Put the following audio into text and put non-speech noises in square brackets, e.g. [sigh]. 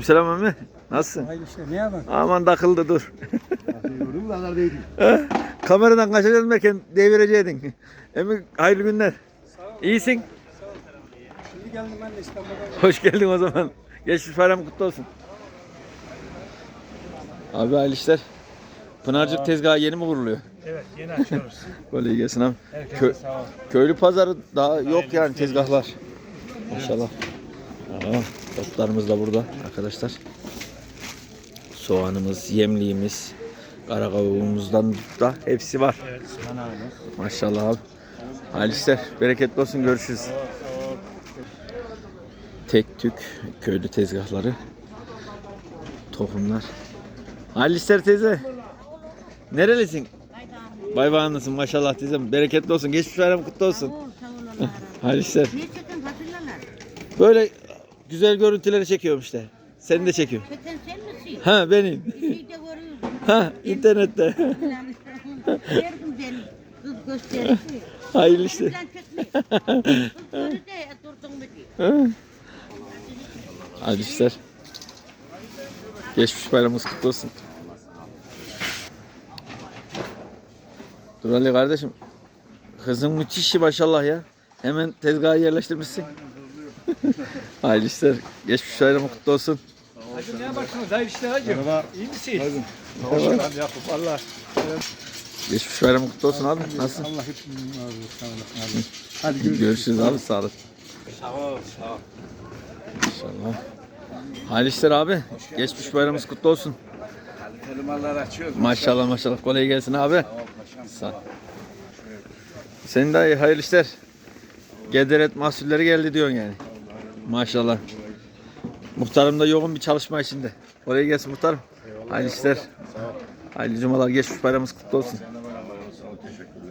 Selam Emmi. Nasılsın? Hayır işte ne yapalım? Aman takıldı dur. Gördün mü nazar değdi. Kameradan kaçacaksın derken devireceydin. Emmi hayırlı günler. İyisin. Şimdi geldim ben de İstanbul'dan. Hoş geldin o zaman. Geçmiş bayram kutlu olsun. Abi hayırlı işler. Pınarcık tezgahı yeni mi kuruluyor? Evet yeni açıyoruz. [laughs] Böyle gelsin abi. Herkese Kö- sağ ol. köylü pazarı daha yok yani tezgahlar. Maşallah. Aa, otlarımız da burada arkadaşlar. Soğanımız, yemliğimiz, kara kavuğumuzdan da hepsi var. Evet. Maşallah abi. Hayırlı işler. Bereketli olsun. Görüşürüz. Tek tük köylü tezgahları. Tohumlar. Hayırlı işler teyze. Nerelisin? Baybahanlısın maşallah teyzem. Bereketli olsun. Geçmiş bayram kutlu olsun. Fasulyeler? Böyle güzel görüntüleri çekiyorum işte. Seni de çekiyorum. Çeken sen misin? Ha benim. Bir şey de görüyorsun. [laughs] Ha internette. Beni kız. Hayırlı işler. Sen çekme. Kız gördü de durdun mu diyor. Ha. Hayırlı işler. Geçmiş bayramımız kutlu olsun. Dur Ali kardeşim. Kızın müthiş maşallah ya. Hemen tezgahı yerleştirmişsin. [laughs] Hayırlı işler. Geçmiş bayramı kutlu olsun. Hacı neye bakıyorsun? Hayır işte hacı. Merhaba. İyi misin? Hadi. Ben yapıp valla. Geçmiş bayramı kutlu olsun abi. Nasılsın? Allah hepimizin razı olsun. Sağ. Hadi görüşürüz. Görüşürüz abi sağ olun. Sağ ol sağ ol. İnşallah. Hayırlı işler abi. Geçmiş bayramımız kutlu olsun. Kaliteli mallar açıyoruz. Maşallah maşallah. Kolay gelsin abi. Sağ ol. Senin de hayırlı işler. Gederet mahsulleri geldi diyorsun yani. Maşallah. Muhtarım da yoğun bir çalışma içinde. Kolay gelsin muhtarım. Hayırlı işler. Hayırlı cumalar. Geçmiş bayramımız kutlu olsun.